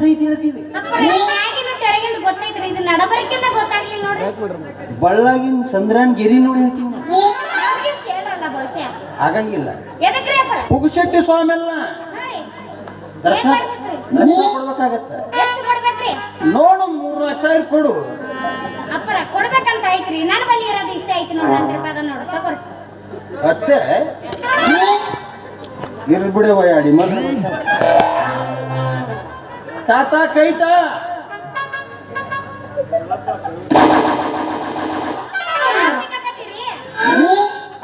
ಸಹಿತ ಹೇಳ್ತೀವಿ. ಬಳ್ಳಾಗಿನ ಚಂದ್ರನ್ ಗಿರಿ ನೋಡಿ ಹೇಳ್ತೀವಿ. ಆಗಂಗಿಲ್ಲ ಪುಗುಶೆಟ್ಟಿ ಸ್ವಾಮಿ ಅಲ್ಲ ದರ್ಶನ ಕೊಡ್ಬೇಕಾಗತ್ತ. ನೋಡು ಮೂರು ಲಕ್ಷ ಸಾವಿರ ಕೊಡು. ಅಪ್ಪರ ಕೊಡ್ಬೇಕಂತ ಐತ್ರಿ. ನನ್ನ ಬಳಿ ಇರೋದು ಇಷ್ಟ ಐತಿ ನೋಡ್ರಿ ಹತ್ತು ರೂಪಾಯಿ ಅದನ್ನ ನೋಡ್ರಿ ತಗೋರಿ. ಅತ್ತೆ ಮಗ ತಾತ ಕೈತ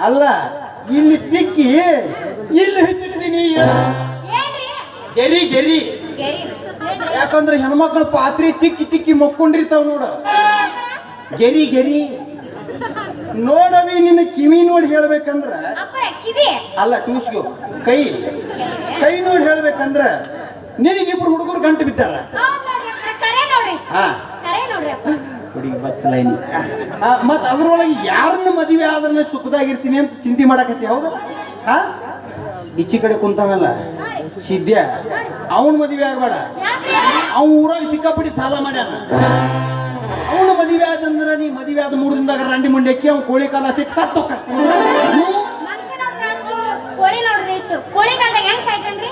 ಅಲ್ಲ ಇಲ್ಲಿ ತಿಕ್ಕಿ ಇಲ್ಲಿ ಹಚ್ಚಿರ್ತೀನಿ ಏನ್ರಿ ಗೆರಿ ಗೆರಿ. ಯಾಕಂದ್ರೆ ಹೆಣ್ಮಕ್ಳು ಪಾತ್ರೆ ತಿಕ್ಕಿ ತಿಕ್ಕಿ ಮಕ್ಕೊಂಡಿರ್ತಾವ ನೋಡ. ಗೆರಿ ಗೆರಿ. ನೋಡವಿ ನಿನ್ನ ಕಿವಿ ನೋಡಿ ಹೇಳ್ಬೇಕಂದ್ರ ಅಲ್ಲ ಟ್ಯೂಸ್ಗು ಕೈ. ಕೈ ನೋಡಿ ಹೇಳ್ಬೇಕಂದ್ರ ನಿನಗಿಬ್ರು ಹುಡುಗರು ಗಂಟು ಬಿದ್ದಾರ? ಹೌದ್ ನೋಡ್ರಿ ಅಪ್ಪರ, ಕರೆ ನೋಡ್ರಿ ಹಾ ಕರೆ ನೋಡ್ರಿ ಅಪ್ಪ ಹುಡುಗಿ ಬತ್ತಲ ಮತ್ ಅದ್ರೊಳಗೆ ಯಾರನ್ನ ಮದುವೆ ಆದ್ರೆ ಸುಖದಾಗಿರ್ತೀನಿ ಅಂತ ಚಿಂತೆ ಮಾಡಕತ್ತಿ ಹೌದು? ಹಾ? ಈಚಿ ಕಡೆ ಕುಂತಾನಲ್ಲ? ಸಿದ್ಯ? ಅವನ್ ಮದುವೆ ಆಗ್ಬೇಡ? ಅವ್ನ ಊರಾಗ ಸಿಕ್ಕಾಪಟ್ಟಿ ಸಾಲ ಮಾಡ್ಯಾನ. ಅವನು ಮದುವೆ ಆದಂದ್ರ ನೀ ಮದುವೆ ಆದ ಮೂರು ದಿನದಾಗ ರಂಡಿ ಮುಂಡೆಕ್ಕಿ ಅವ್ನು ಕೋಳಿ ಕಾಲ ಹೆಂಗ್ ಸಾಯ್ತನ್ರಿ?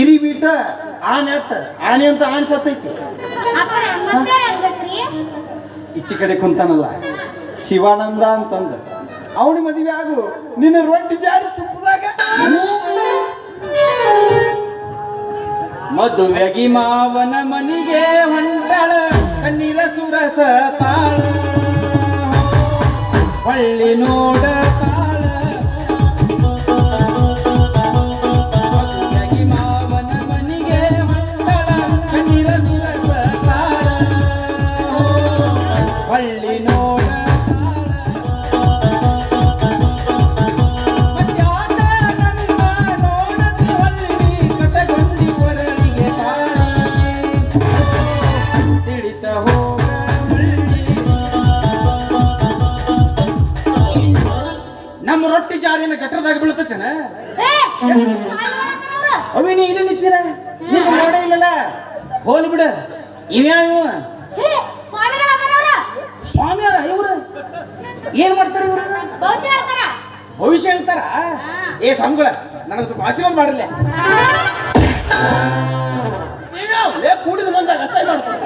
ಇರಿ ಬೀಟ ಆನೆ ಆಗ್ತಾರೆ ಆನೆ ಅಂತ ಆನೆ ಸತ್ತೈತಿ. ಈಚೆ ಕಡೆ ಕುಂತಾನಲ್ಲ. ಶಿವಾನಂದ ಅಂತಂದ. ಅವನ ಮದುವೆ ಆಗು. ನಿನ್ನ ರೊಟ್ಟಿ ಜಾರಿ ತುಪ್ಪದಾಗ. ಮದುವೆಗಿ ಮಾವನ ಮನಿಗೆ ಹೊಂಟಳ. ಕಣ್ಣೀರ ಸುರಸ ತಾಳ. ಹೊಳ್ಳಿ ನೋಡ ಹೋಗ ಮಳ್ಳಿ. ನಮ್ಮ ರೊಟ್ಟಿ ಜಾರಿನ ಗಟ್ಟರದಾಗ ಬೀಳ್ತೈತೇನ? ಅವಿ ನೀ ಇಲ್ಲಿ ನಿಂತೀರ? ನೀವು ನೋಡೇ ಇಲ್ಲಲ್ಲ? ಹೋಲ್ ಬಿಡ. ಇವ್ಯಾವ ಏ, ಸ್ವಾಮಿಗಳು ಅದಾರ ಅವ್ರು. ಸ್ವಾಮಿಯಾರ ಇವ್ರು. ಏನ್ ಮಾಡ್ತಾರೆ ಇವ್ರು? ಭವಿಷ್ಯ ಹೇಳ್ತಾರ? ಭವಿಷ್ಯ ಹೇಳ್ತಾರ? ಏ ಸ್ವಾಮಿಗಳ ನನಗೆ ಸ್ವಲ್ಪ ಆಶೀರ್ವಾದ ಮಾಡಿಲ್ಲ ಲೇ ಕೂಡಿದ ಬಂದಾಗ ಅಸಹ್ಯ ಮಾಡ್ತಾರೆ.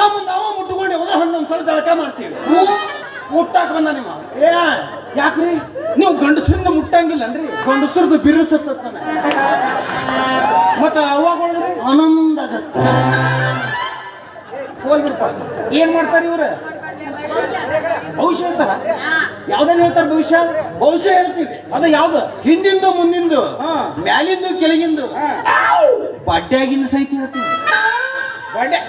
ನಮ್ಮ ನಾವು ಮುಟ್ಟುಕೊಂಡು ಹೋದ್ರೆ ಹಣ್ಣು ಒಂದು ಸ್ವಲ್ಪ ಜಳಕ ಮಾಡ್ತೀವಿ. ಮುಟ್ಟಾಕ ಬಂದ ನಿಮ್ಮ ಏ ಯಾಕ್ರಿ? ನೀವು ಗಂಡಸರಿಂದ ಮುಟ್ಟಂಗಿಲ್ಲನ್ರಿ. ಗಂಡಸರದ್ದು ಬಿರುಸತ್ತಾನೆ ಮತ್ತ ಅವಾಗೊಳದ್ರಿ ಆನಂದ ಆಗತ್ತ. ಹೋಲ್ಬಿಡ್ಪ ಏನ್ ಮಾಡ್ತಾರ ಇವ್ರು? ಭವಿಷ್ಯ ಹೇಳ್ತಾರ? ಯಾವ್ದನ್ನ ಹೇಳ್ತಾರ ಭವಿಷ್ಯ? ಭವಿಷ್ಯ ಹೇಳ್ತೀವಿ. ಅದು ಯಾವ್ದು? ಹಿಂದಿಂದು ಮುಂದಿಂದು ಮ್ಯಾಲಿಂದು ಕೆಳಗಿಂದು. ಬಡ್ಡ್ಯಾಗಿಂದ ಸಹಿತ ಹೇಳ್ತೀವಿ. ಬಡ್ಡೆ.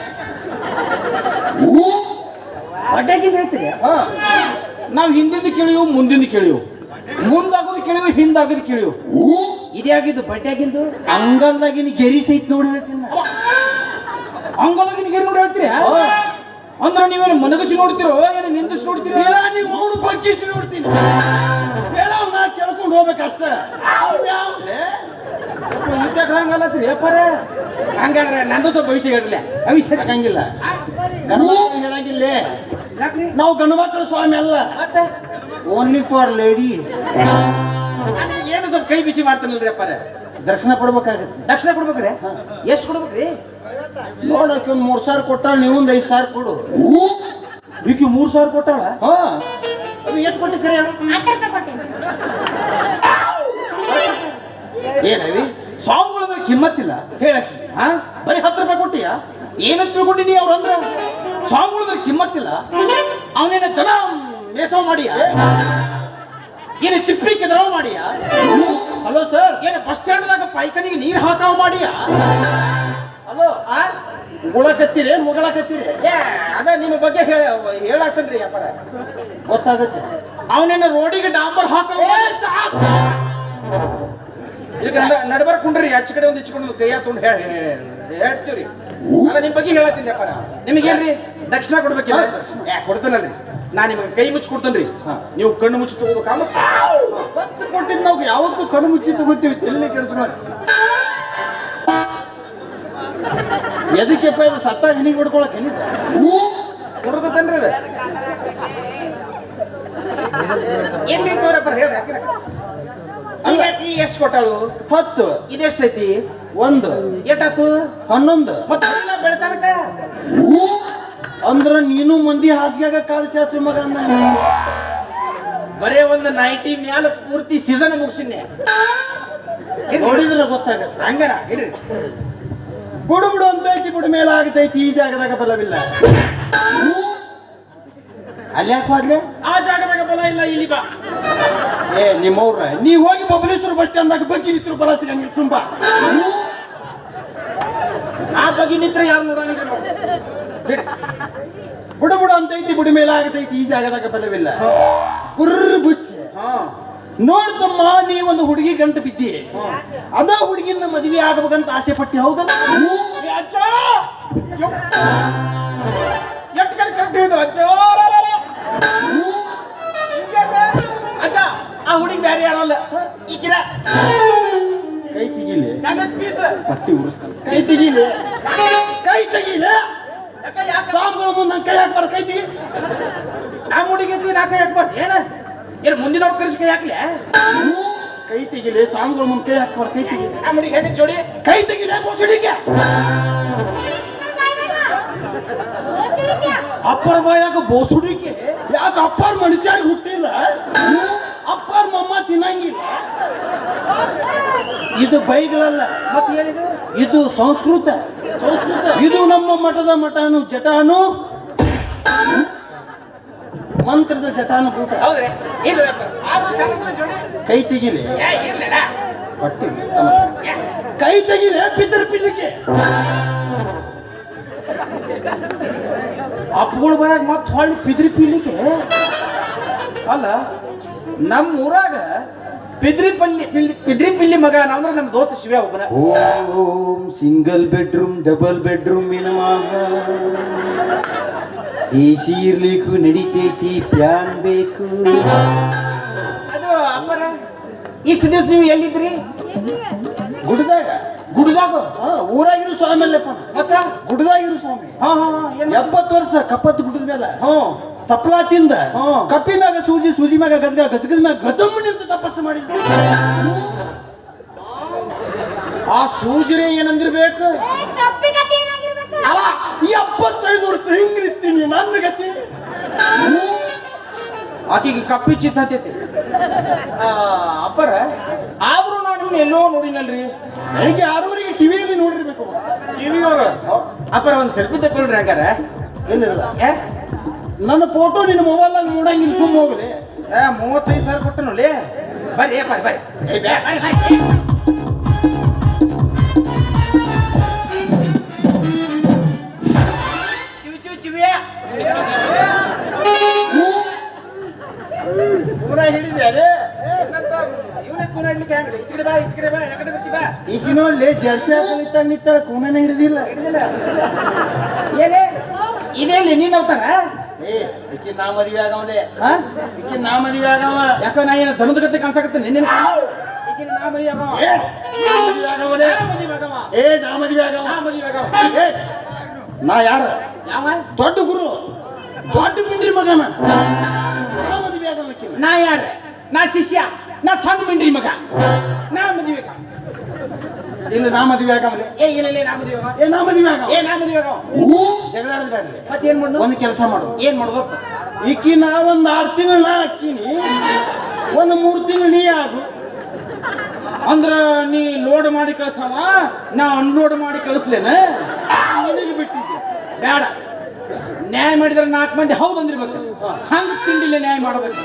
ಬಡ್ಡ್ಯಾಗಿಂದ ಹೇಳ್ತೀರಿ? ನಾವು ಹಿಂದಿಂದ ಕೇಳಿವು ಮುಂದಿಂದ ಕೇಳಿವು ಮುಂದಾಗೋದು ಕೇಳಿವು ಹಿಂದಾಗೋದು ಕೇಳಿವು ಇದ್ಯಾಗಿದ್ದು ಬಡ್ಡ್ಯಾಗಿಂದು? ಅಂಗಲ್ದಾಗಿನ ಗೆರಿ ಸಹಿತ ನೋಡಿ ಹೇಳ್ತೀನಿ. ಅಂಗಲ್ದಾಗಿನ ಗೆರಿ ನೋಡಿ ಹೇಳ್ತೀರಿ? ಅಂದ್ರೆ ನೀವೇನು ಮನಗಸಿ ನೋಡ್ತಿರೋ? ಏನು ನಿಂದಿಸಿ ನೋಡ್ತೀರೋ? ನೀವು ಮೂರು ಬಗ್ಗಿಸಿ ನೋಡ್ತೀನಿ. ಹೇಳೋ ನಾ ಕೇಳ್ಕೊಂಡು ಹೋಗ್ಬೇಕಷ್ಟೇ ಹಂಗಲ್ಲತ್ರಿ ಅಪ್ಪರೇ ಹಂಗಾದ್ರೆ ನಂದು ಸ್ವಲ್ಪ ಭವಿಷ್ಯ ಹೇಳಲಿ ಭವಿಷ್ಯ ಹಂಗಿಲ್ಲ ಹೇಳಂಗಿಲ್ಲ. ನಾವು ಗಂಡು ಮಕ್ಕಳು ಸ್ವಾಮಿ ಅಲ್ಲ. ಮತ್ತೆ? ಓನ್ಲಿ ಫಾರ್ ಲೇಡಿ ಏನು ಸ್ವಲ್ಪ ಕೈ ಬಿಸಿ ಮಾಡ್ತಾನಲ್ರಿ ಅಪ್ಪಾರೆ ದರ್ಶನ ಕೊಡ್ಬೇಕಾಗತ್ತೆ. ದರ್ಶನ ಕೊಡ್ಬೇಕ್ರಿ? ಎಷ್ಟು ಕೊಡ್ಬೇಕ್ರಿ? ನೋಡಕ್ಕೆ ಮೂರ್ ಸಾವಿರ ಕೊಟ್ಟಾಳ ನೀವು ಒಂದು ಐದು ಸಾವಿರ ಕೊಡು. ಈಕಿ ಮೂರು ಸಾವಿರ ಕೊಟ್ಟಾಳ? ಹಾ. ಅದು ಎಷ್ಟು ಕೊಟ್ಟಿ ಕರೆ? ಏನವಿ ಸಾಂಗ್ಗಳ ಮೇಲೆ ಕಿಮ್ಮತ್ತಿಲ್ಲ ಹೇಳಕ್ಕೆ. ಹಾ? ಬರೀ ಹತ್ತು ರೂಪಾಯಿ ಕೊಟ್ಟಿಯಾ? ಏನಂತ ತಿಳ್ಕೊಂಡಿನಿ ಅವ್ರು ಅಂದ್ರೆ? ಸಾಂಗ್ಗಳ ಮೇಲೆ ಕಿಮ್ಮತ್ತಿಲ್ಲ. ಅವನೇನ ದನ ಬೇಸವ ಮಾಡಿಯ? ಏನ ತಿಪ್ಪಿ ದನ ಮಾಡಿಯ? ಹಲೋ ಸರ್ ಏನ ಬಸ್ ಸ್ಟ್ಯಾಂಡ್ದಾಗ ಪೈಕನಿಗೆ ನೀರು ಹಾಕಾವ ಮಾಡಿಯ? ಆ? ಉಳಕತ್ತೀರಿ ಮುಗಳಕತ್ತೀರಿ? ಏ ಅದ ನಿಮ್ಮ ಬಗ್ಗೆ ಹೇಳಾಕನ್ರಿ ಅಪ್ಪರ. ಗೊತ್ತಾಗತ್ತೆ. ಅವನೇನ ರೋಡಿಗೆ ಡಾಂಬರ್ ಹಾಕ ಈಗ ನಡ್ಬರ್ ಕುಂಡ್ರಿ ಆಚೆ ಕಡೆ ಒಂದು ಇಚ್ಕೊಂಡು ಕೈಯ ತುಂಡು ಹೇಳಿ ಹೇಳ್ತೀವ್ರಿ. ಅದ ನಿಮ್ಮ ಬಗ್ಗೆ ಹೇಳತ್ತೀನಿ ಅಪ್ಪ ನಿಮಗೇನ್ರಿ? ದಕ್ಷಿಣ ಕೊಡ್ಬೇಕಿಲ್ಲ? ಕೊಡ್ತೇನಲ್ರಿ. ನಾ ನಿಮಗೆ ಕೈ ಮುಚ್ಚಿ ಕೊಡ್ತೇನ್ರಿ. ನೀವು ಕಣ್ಣು ಮುಚ್ಚಿ ತಗೋಬೇಕಾ? ಮತ್ತೆ ಕೊಟ್ಟಿದ್ದು ನಾವು ಯಾವತ್ತೂ ಕಣ್ಣು ಮುಚ್ಚಿ ತಗೋತೀವಿ. ಎಲ್ಲಿ ಕೆಲಸ ಎದಕ್ಕೆಪ್ಪ ಇದು ಸತ್ತ ನಿನಗೆ ಹೊಡ್ಕೊಳಕ್ ಕೊಡ್ಬೇಕನ್ರಿ ಎಲ್ಲಿ ತೋರಪ್ಪ ಹೇಳಿ. ಈಗ ಎಷ್ಟು ಕೊಟ್ಟಳು? ಹತ್ತು. ಇದೆಷ್ಟೈತಿ ಒಂದು. ಎಟಾತು ಹನ್ನೊಂದು. ಮತ್ತೆ ಬೆಳತನಕ? ಅಂದ್ರ ನೀನು ಮಂದಿ ಹಾಸಿಗೆಗ ಕಾಲು ಚಾಚು ಮಗ ಅಂದ ಬರೇ ಒಂದು ನೈಟಿ ಮ್ಯಾಲ ಪೂರ್ತಿ ಸೀಸನ್ ಮುಗಿಸಿನ್ನೆ ನೋಡಿದ್ರೆ ಗೊತ್ತಾಗತ್ತೆ. ಹಂಗಾರ ಇಡ್ರಿ ಬುಡು ಬುಡು ಅಂತ ಐತಿ ಬುಡು ಮೇಲೆ ಆಗತೈತಿ ಈ ಜಾಗದಾಗ ಬಲವಿಲ್ಲ. ಅಲ್ಲಿ ಯಾಕೆ ಹೋದ್ಲೆ ಆ ಜಾಗದಾಗ ಬಲ ಇಲ್ಲ ಇಲ್ಲಿ ಬಾ. ಏ ನಿಮ್ಮವ್ರ ನೀ ಹೋಗಿ ಬಬಲೇಶ್ವರ ಬಸ್ ಸ್ಟ್ಯಾಂಡ್ದಾಗ ಬಗ್ಗೆ ನಿಂತರು ಬಲ ಸಿಗಂಗಿಲ್ಲ ತುಂಬ ಆ ಬಗ್ಗೆ ನಿತ್ರ ಯಾರು ನೋಡಂಗಿಲ್ಲ ನೋಡಿ. ಬಿಡು. ಬುಡು ಬುಡು ಅಂತ ಐತಿ ಬುಡು ಮೇಲೆ ಆಗತೈತಿ ಈ ಜಾಗದಾಗ ಬಲವಿಲ್ಲ. ಕುರ್ರ ಬುಸ್ ನೋಡ್ತಮ್ಮ ನೀ ಒಂದು ಹುಡುಗಿ ಗಂಟು ಬಿದ್ದಿ ಅದ ಹುಡುಗಿನ ಮದುವೆ ಆಗ್ಬೇಕಂತ ಆಸೆ ಪಟ್ಟಿ ಹೌದಲ್ಲ ಅಜ್ಜ! ಆ ಹುಡುಗಿ ಬ್ಯಾರೆ ಯಾರಲ್ಲ ಈಗಿನ ಕೈ ತೆಗಿಲಿ. ಪಟ್ಟಿ ಕೈ ತೆಗಿಲಿ. ಕೈ ತೆಗಿಲಿ. ಸ್ವಾಮಿಗಳ ಮುಂದೆ ಕೈ ಹಾಕ್ಬಾರ್ದು ಕೈ ತೆಗಿ. ನಾ ಹುಡುಗಿ ನಾ ಕೈ ಹಾಕ್ಬಾರ್ದು. ಏನ? ಏನು ಮುಂದಿನ ಅವ್ರು ಕರೆಸಿ ಕೈ ಹಾಕ್ಲಿ ಕೈ ತೆಗಿಲಿ ಸ್ವಾಮಿಗಳ ಮುಂದೆ ಕೈ ಹಾಕ್ಬಾರ್ದು ಕೈ ತೆಗಿ ನಮ್ಮಡಿ ಹೆಣ್ಣು ಜೋಡಿ ಕೈ ತೆಗಿಲಿ ಬೋಸಡಿಕೆ. ಅಪ್ಪರ ಬಾಯಾಗ ಬೋಸುಡಿಕೆ. ಯಾಕೆ ಅಪ್ಪರ್ ಮನುಷ್ಯರಿಗೆ ಹುಟ್ಟಿಲ್ಲ ಅಪ್ಪರ ಮಮ್ಮ ತಿನ್ನಂಗಿಲ್ಲ. ಇದು ಬೈಗಳಲ್ಲ. ಮತ್ತೆ ಏನಿದು? ಇದು ಸಂಸ್ಕೃತ. ಸಂಸ್ಕೃತ. ಇದು ನಮ್ಮ ಮಠದ ಮಠಾನು ಜಟಾನು ಮಂತ್ರದ ಜಟಾನುಭೂತ. ಹೌದ್ರಿ? ಇಲ್ಲ ಆದ್ರೂ ಚಂದ್ರ ಜೋಡಿ. ಕೈ ತೆಗಿಲಿ. ಏ ಇರ್ಲಿಲ್ಲ. ಕೈ ತೆಗಿಲೆ ಪಿತೃ ಪಿಲ್ಲಿಗೆ ಅಪ್ಪಗಳ ಬಾಯಾಗ ಮತ್ತೆ ಹೊಳ್ಳಿ ಪಿದ್ರಿ ಪಿಲ್ಲಿಗೆ ಅಲ್ಲ ನಮ್ಮ ಊರಾಗ ಪಿದ್ರಿ ಪಲ್ಲಿ ಪಿಲ್ಲಿ ಪಿದ್ರಿ ಪಿಲ್ಲಿ ಮಗ ಅಂದ್ರೆ ನಮ್ಮ ದೋಸ್ತ ಶಿವ ಒಬ್ಬನ. ಓಂ ಸಿಂಗಲ್ ಬೆಡ್ರೂಮ್ ಡಬಲ್ ಬೆಡ್ರೂಮ್ ಮಗ ಎಸಿ ಇರ್ಲಿಕ್ಕೂ ನಡಿತೈತಿ ಪ್ಯಾನ್ ಬೇಕು. ಅದು ಅಪ್ಪರ ಇಷ್ಟು ದಿವಸ ನೀವು ಎಲ್ಲಿದ್ರಿ? ಗುಡ್ದಾಗ ಗುಡ್ದಾಗ ಹಾ, ಊರಾಗಿರು ಸ್ವಾಮಿ. ಅಲ್ಲಪ್ಪ ಮತ್ತ ಗುಡ್ದಾಗಿರು ಸ್ವಾಮಿ ಹಾ ಎಪ್ಪತ್ತು ವರ್ಷ ಕಪ್ಪತ್ತು ಗುಡ್ಡದ ಮೇಲೆ ಹ್ಞೂ ತಪ್ಪಲಾ ತಿಂದ. ಕಪ್ಪಿ ಮ್ಯಾಗ ಸೂಜಿ ಸೂಜಿ ಮ್ಯಾಗ ಗದ್ಗ ಗದ್ಗದ ಮ್ಯಾಗ ಗಜಮ್ಮ ನಿಂತು ತಪಸ್ಸು ಮಾಡಿದ ಆ ಸೂಜಿರೇ ಏನಂದಿರ್ಬೇಕು? ಅಲ್ಲ ಎಪ್ಪತ್ತೈದು ವರ್ಷ ಹಿಂಗಿರ್ತೀನಿ ನನ್ನ ಗತಿ. ಆಕೆಗೆ ಕಪ್ಪಿ ಚಿತ್ತ ಹತ್ತೈತಿ. ಅಪ್ಪರ ಆದ್ರೂ ನಾನು ಎಲ್ಲೋ ನೋಡಿನಲ್ರಿ. ಬೆಳಿಗ್ಗೆ ಆರೂವರೆಗೆ ಟಿವಿಯಲ್ಲಿ ನೋಡಿರ್ಬೇಕು. ಟಿವಿ ಅಪ್ಪರ ಒಂದು ಸೆಲ್ಫಿ ತಗೊಳ್ರಿ ಹಂಗಾರ. ಏನಿಲ್ಲ? ನನ್ನ ಫೋಟೋ ನಿನ್ನ ಮೊಬೈಲ್ನಾಗ ನೋಡಂಗಿಲ್ಲ ಸುಮ್ಮ ಹೋಗ್ಲಿ. ಏ ಮೂವತ್ತೈದು ಸಾವಿರ ಕೊಟ್ಟ ನೋಡಿ ಬರ್ರಿ ಬರ್ರಿ ಬರ್ರಿ. ಏ, ಬ್ಯಾ- ಬರ್ರಿ, ಬರ್ರಿ. ಬರ್ತಿ ಲೇ ಜರ್ಸಿ ಹಾಕಲಿತ್ತ ನಿತ್ತಾಳ ಕೂನನ ಹಿಡಿದಿಲ್ಲ ಏನೇ? ಇದೇಲಿ ನೀನ್ ಅವತಾರ ಏ ಈಕಿ ನಾ ಮದುವೆ ಆಗವಲೆ ಹಾ? ಈಕಿ ನಾ ಮದುವೆ ಆಗವ. ಯಾಕೋ ನಾ ಏನ ಧನದ ಗತಿ ಕಾಣಿಸಾಕತ್ತೆ ನಿನ್ನೆ ಈಗಿನ ನಾ ಮದುವೆ ಆಗವ. ಏ! ನಾ ಮದುವೆ ಆಗವಲೆ ನಾ ಮದುವೆ ಆಗವ. ಏ ನಾ ಮದುವೆ ಆಗವ. ನಾ ಮದುವೆ ಆಗವ. ಏ ನಾ ಯಾರ? ಯಾವ? ದೊಡ್ಡ ಗುರು. ದೊಡ್ಡ ಮಿಂಡ್ರಿ ಮಗನ. ನಾ ಮದುವೆ ಆಗವ ನಾ ಯಾರ? ನಾ ಶಿಷ್ಯ. ನಾ ಸಣ್ಣ ಮಿಂಡ್ರಿ ಮಗ. ನಾ ಮದುವೆ ಆಗವ. ಇಲ್ಲ ನಾ ಮದುವೆ ಏ ಇಲ್ಲ ಇಲ್ಲ ನಾ ಮದುವೆ ಆಗವ ಏ ನಾ ಮದುವೆ ಏ ನಾ ಮದುವೆ ಜಗಳ ಮತ್ತೆ ಏನು ಮಾಡು ಒಂದು ಕೆಲಸ ಮಾಡು. ಏನ್ ಮಾಡ್ಬೇಕು? ಈಕಿ ನಾ ಒಂದು ಆರು ತಿಂಗಳು ನಾ ಹಾಕ್ತೀನಿ. ಒಂದು ಮೂರು ತಿಂಗಳು ನೀ ಆಗು. ಅಂದ್ರ ನೀ ಲೋಡ್ ಮಾಡಿ ಕಳ್ಸವ? ನಾ ಅನ್ಲೋಡ್ ಮಾಡಿ ಕಳಿಸ್ಲೇನ? ನಿನಗೆ ಬಿಟ್ಟಿದ್ದೆ. ಬೇಡ ನ್ಯಾಯ ಮಾಡಿದ್ರೆ ನಾಲ್ಕು ಮಂದಿ ಹೌದು ಅಂದಿರ್ಬೇಕು. ಹಂಗ ತಿಂಡಿಲ್ಲ ನ್ಯಾಯ ಮಾಡಬೇಕು.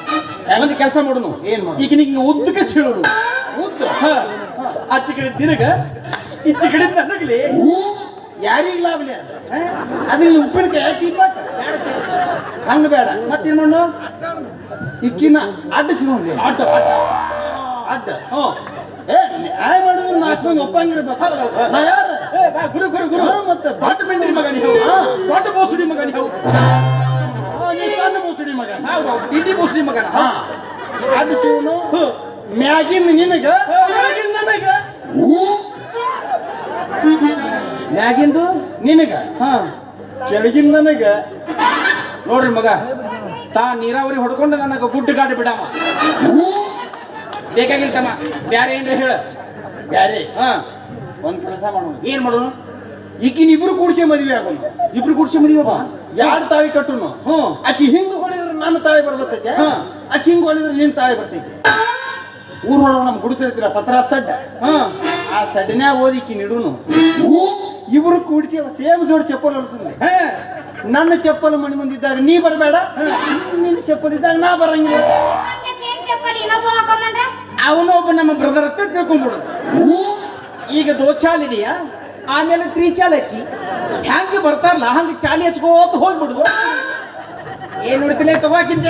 ಯಾಕಂದ್ರೆ ಕೆಲಸ ಮಾಡೋನು. ಏನ್ ಮಾಡಿ ಈಗ ನಿಂಗೆ ಉದ್ದಕ್ಕೆ ಸೀಳೋನು. ಉದ್ದ? ಹ. ಆಚೆ ಕಡೆ ದಿನಗ ಈಚೆ ಕಡೆ ನನಗಲಿ ಯಾರಿಗ್ ಲಾಭಲಿ ಅದು ಅದ್ರಲ್ಲಿ ಉಪ್ಪಿನಕಾಯಿ ಹಾಕಿ. ಹಂಗ ಬೇಡ. ಮತ್ತೇನ್ ಮಾಡು ಇಕ್ಕಿನ ಅಡ್ಡ ಸಿಗೋಲಿ ಅಡ್ಡ ಅಡ್ಡ. ಹ್ಞೂ. ಏ ನ್ಯಾಯ ಮಾಡೋದು ನಾಲ್ಕು ಒಪ್ಪಂಗಿರ್ಬೇಕು. ನಾ ಯಾರ? ಏ, ಬಾ, ಗುರು ಗುರು ಗುರು. ಮತ್ತೆ ದೊಡ್ಡ ಮೆಂಡ್ರಿ ಮಗ ನೀವು. ದೊಡ್ಡ ಬೋಸುಡಿ ಮಗ ನೀವು. ಸಣ್ಣ ಮುಸುಡಿ ಮಗ. ತಿಂಡಿ ಬೋಸುಡಿ ಮಗನ. ಅಡ್ಡ ಸಿಗೋನು ಮ್ಯಾಗಿಂದ ನಿನಗ? ಮ್ಯಾಗಿಂದ ನನಗ? ಮ್ಯಾಗಿಂದು ನಿನಗ? ಹಾ. ಕೆಳಗಿನ ನನಗ? ನೋಡ್ರಿ ಮಗ ತಾ ನೀರಾವರಿ ಹೊಡ್ಕೊಂಡು ನನಗೆ ಗುಡ್ಡ ಗಾಡಿ ಬಿಡಮ್ಮ. ಬೇಕಾಗಿಲ್ಲ ತಮ್ಮ ಬ್ಯಾರೆ ಏನ್ರಿ ಹೇಳ. ಬ್ಯಾರೆ? ಹಾ. ಒಂದ್ ಕೆಲಸ ಮಾಡೋಣ ಏನ್ ಮಾಡೋಣ ಈಕಿನ ಇಬ್ರು ಕೂಡ್ಸಿ ಮದುವೆ ಆಗೋಣ ಇಬ್ರು ಕೂಡ್ಸಿ ಮದುವೆ ಯಾರು ತಾಳಿ ಕಟ್ಟುನು? ಹ್ಞೂ ಆಕಿ ಹಿಂಗ್ ಹೊಳಿದ್ರೆ ನನ್ನ ತಾಳಿ ಬರ್ಬರ್ತೈತೆ ಹಾ. ಆಕಿ ಹಿಂಗ್ ಹೊಳಿದ್ರೆ ನಿನ್ ತಾಳಿ ಬರ್ತೈತೆ? ಊರೊಳಗೆ ನಮ್ ಗುಡಿಸಿರ್ತೀರ ಪತ್ರ ಸಡ್ಡ ಹಾ ಆ ಸಡ್ನ್ಯಾಗ ಓದಿ ಈಕಿ ನಿಡುನು ಇಬ್ರು ಕೂಡ್ಸಿ ಸೇಮ್ ಜೋಡಿ ಚಪ್ಪಲ್ ಹೊಲ್ಸುಂದೆ ಹಾ ನನ್ನ ಚಪ್ಪಲ್ ಮನೆ ಮುಂದಿದ್ದಾಗ ನೀ ಬರಬೇಡ ನಿನ್ನ ಚಪ್ಪಲ್ ಇದ್ದಾಗ ನಾ ಬರಂಗಿಲ್ಲ ಹಂಗೆ ಸೇಮ್ ಚಪ್ಪಲಿ ಇನ್ನೊಬ್ಬ ಹಾಕೊಂಬಂದ್ರ ಅವನು ಒಬ್ಬ ನಮ್ಮ ಬ್ರದರ್ ಅಂತ ತಿಳ್ಕೊಂಡ್ಬಿಡು ಈಗ ದೋಚಾಲ್ ಇದೆಯಾ ಆಮೇಲೆ ತ್ರಿಚಾಲ್ ಹಾಕಿ ಹ್ಯಾಂಗ ಬರ್ತಾರಲ್ಲ ಹಂಗ ಚಾಲಿ ಹಚ್ಕೋತ ಹೋಗ್ಬಿಡುದು ಏನ್ ನೋಡ್ತೀನಿ ತಗೋಕಿನ್